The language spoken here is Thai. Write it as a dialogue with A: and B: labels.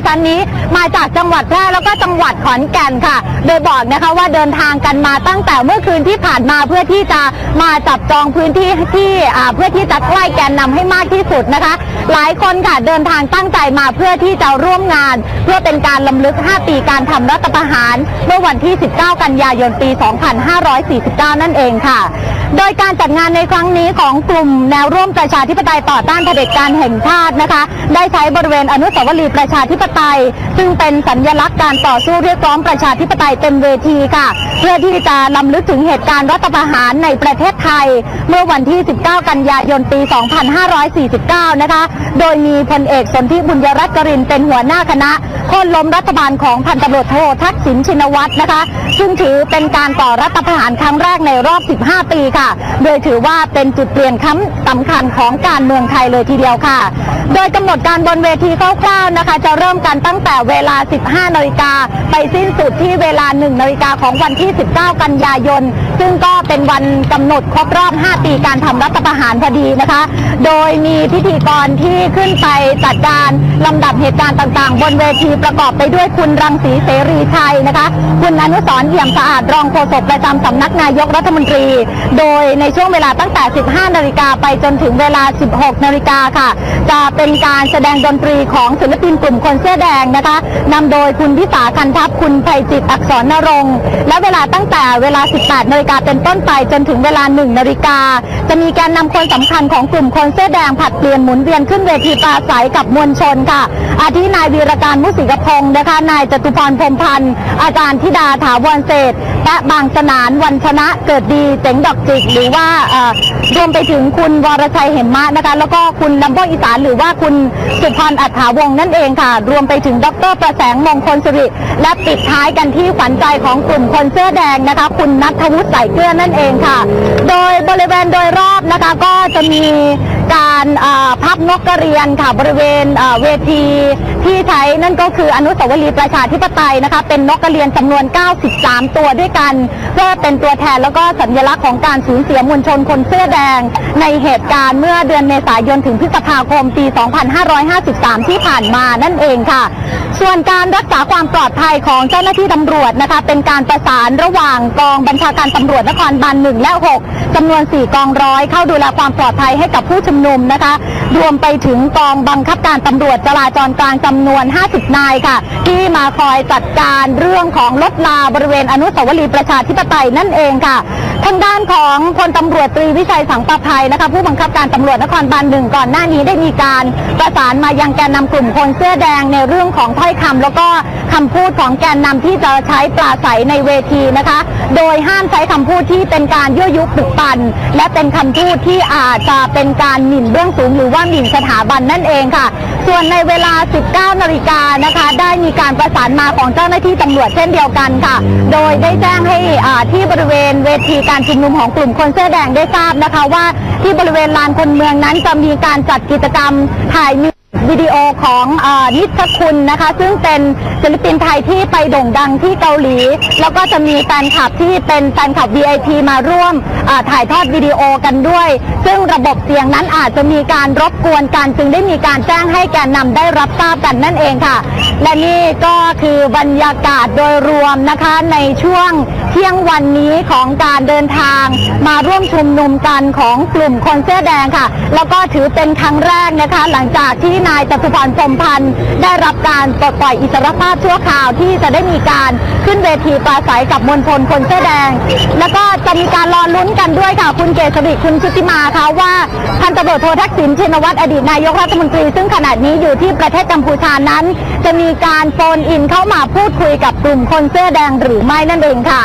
A: ดิฉันนี้มาจากจังหวัดแพร่แล้วก็จังหวัดขอนแก่นค่ะ โดยบอกนะคะว่าเดินทางกันมาตั้งแต่เมื่อคืนที่ผ่านมาเพื่อที่จะมาจับจองพื้นที่ที่เพื่อที่จะใกล้แกนนำให้มากที่สุดนะคะ หลายคนค่ะเดินทางตั้งใจมาเพื่อที่จะร่วมงาน เพื่อเป็นการลำลึก 5 ปีการทำรัฐประหาร เมื่อวันที่ 19 กันยายนปี 2549 นั่นเองค่ะโดยการจัดงานในครั้งนี้ของกลุ่มแนวร่วมประชาธิปไตยต่อต้านเผด็จการแห่งชาตินะคะ ได้ใช้บริเวณอนุสาวรีย์ประชาธิปไตย ซึ่งเป็นสัญลักษณ์การต่อสู้เรียกร้องประชาธิปไตยเต็มเวทีค่ะ เพื่อที่จะลำลึกถึงเหตุการณ์รัฐประหารในประเทศไทย เมื่อวันที่ 19 กันยายน ปี 2549 นะคะ โดยมีพลเอกสนธิบุญยรัตน์กรินเป็นหัวหน้าคณะโค่นล้มรัฐบาลของพันตำรวจโททักษิณชินวัตรนะคะ ซึ่งถือเป็นการต่อรัฐประหารครั้งแรกในรอบ 15 ปีค่ะ โดยถือว่าเป็นจุดเปลี่ยนครั้งสำคัญของการเมืองไทยเลยทีเดียวค่ะ โดยกำหนดการบนเวทีคร่าวๆนะคะ จะเริ่มกันตั้งแต่เวลา 15 นาฬิกาไปสิ้นสุดที่เวลา 1 นาฬิกาของวันที่ 19 กันยายน ซึ่งก็เป็นวันกำหนดครบรอบ 5 ปีการทำรัฐประหารพอดีนะคะ โดยมีพิธีกรที่ขึ้นไปจัดการ ลำดับเหตุการณ์ต่างๆ บนเวทีประกอบไปด้วยคุณรังสีเสรีชัยนะคะ คุณอนุสรเอี่ยมสะอาดรองโฆษกประจำสำนักนายกรัฐมนตรี โดยในช่วงเวลาตั้งแต่ 15 นาฬิกาไปจนถึงเวลา 16 นาฬิกาค่ะ จะเป็นการแสดงดนตรีของศิลปินกลุ่มคนเสื้อแดงนะคะนำโดยคุณพิสาคันทัพคุณไพจิตอักษรนรงค์และเวลาตั้งแต่เวลา 18 นาฬิกาเป็นต้นไปจนถึงเวลา 1 นาฬิกา จะมีการนำคนสำคัญของกลุ่มคนเสื้อแดงผัดเปลี่ยนหมุนเวียนขึ้นเวทีปราศัยกับมวลชนค่ะ อาทินายวีรการมุสิกพงศ์นะคะ นายจตุพรพรมพันธ์ อาจารย์ธิดาถาวรเศษและบางสนานวันชนะเกิดดีเจ๋งดอกจิก หรือว่ารวมไปถึงคุณวรชัยเหมมะนะคะ แล้วก็คุณลำโพงอีสานหรือว่าคุณสุพรอัฏฐาวงนั่นเองค่ะ รวมไปถึงดรประแสงมงคลสิริ และปิดท้ายกันที่ขวัญใจของกลุ่มคนเสื้อแดงนะคะ คุณนัทวุฒิใส่เกลือนั่นเองค่ะ โดยบริเวณโดยรอบนะคะก็จะมี การพับนกกระเรียนค่ะบริเวณเวทีที่ใช้นั่นก็คืออนุสาวรีย์ประชาธิปไตยนะคะเป็นนกกระเรียนจำนวน 93 ตัวด้วยกันเพื่อเป็นตัวแทนแล้วก็สัญลักษณ์ของการสูญเสียมวลชนคนเสื้อแดง ในเหตุการณ์เมื่อเดือนเมษายนถึงพฤษภาคมปี 2553 ที่ผ่านมานั่นเองค่ะ ส่วนการรักษาความปลอดภัยของเจ้าหน้าที่ตำรวจนะคะเป็นการประสานระหว่างกองบัญชาการตำรวจนครบาล1และ 6จำนวน 4 กองร้อยเข้าดูแลความปลอดภัยให้กับผู้ชุมนุมนะคะ รวมไปถึงกองบังคับการตำรวจจราจรกลางจำนวน 50 นายค่ะ ที่มาคอยจัดการเรื่องของรถลาบริเวณอนุสาวรีย์ประชาธิปไตยนั่นเองค่ะทางด้านของพลตำรวจตรีวิชัยสังประภัยนะคะผู้บังคับการตำรวจนครบาลหนึ่งก่อนหน้านี้ได้มีการประสานมายังแกนนำกลุ่มคนเสื้อแดงในเรื่องของถ้อยคำแล้วก็คำพูดของแกนนำที่จะใช้ปราศัยในเวทีนะคะ โดยห้ามใช้คำพูดที่เป็นการยั่วยุปลุกปั่นและเป็นคำพูดที่อาจจะเป็นการหมิ่นเบื้องสูงหรือว่าหมิ่นสถาบันนั่นเองค่ะ ส่วนในเวลา 19 นาฬิกานะคะ ได้มีการประสานมาของเจ้าหน้าที่ตำรวจเช่นเดียวกันค่ะ โดยได้แจ้งให้อ่าที่บริเวณเวทีการชุมนุมของกลุ่มคนเสื้อแดงได้ทราบนะคะว่าที่บริเวณลานคนเมืองนั้นจะมีการจัดกิจกรรมถ่าย วิดีโอของอนิชคุณนะคะ ซึ่งเป็นศิลปินไทยที่ไปโด่งดังที่เกาหลี แล้วก็จะมีแฟนคลับที่เป็นแฟนคลับ VIP มาร่วมถ่ายทอดวิดีโอกันด้วย ซึ่งระบบเสียงนั้นอาจจะมีการรบกวนกันจึงได้มีการแจ้งให้แกนนำได้รับทราบกันนั่นเองค่ะ และนี่ก็คือบรรยากาศโดยรวมนะคะในช่วงเที่ยงวันนี้ของการเดินทาง มาร่วมชุมนุมกันของกลุ่มคนเสื้อแดงค่ะ แล้วก็ถือเป็นครั้งแรกนะคะ หลังจากที่นายจตุพรพรมพันธ์ได้รับการปลดปล่อยอิสรภาพชั่วคราวที่จะได้มีการขึ้นเวทีปราศัยกับมวลชนคนเสื้อแดง แล้วก็จะมีการรอลุ้นกันด้วยค่ะ คุณเกษริคุณชุติมาค่ะว่าพันตำรวจโททักษิณชินวัตรอดีตนายกรัฐมนตรีซึ่งขณะนี้อยู่ที่ประเทศกัมพูชานั้น จะมีการโฟนอินเข้ามาพูดคุยกับกลุ่มคนเสื้อแดงหรือไม่นั่นเองค่ะ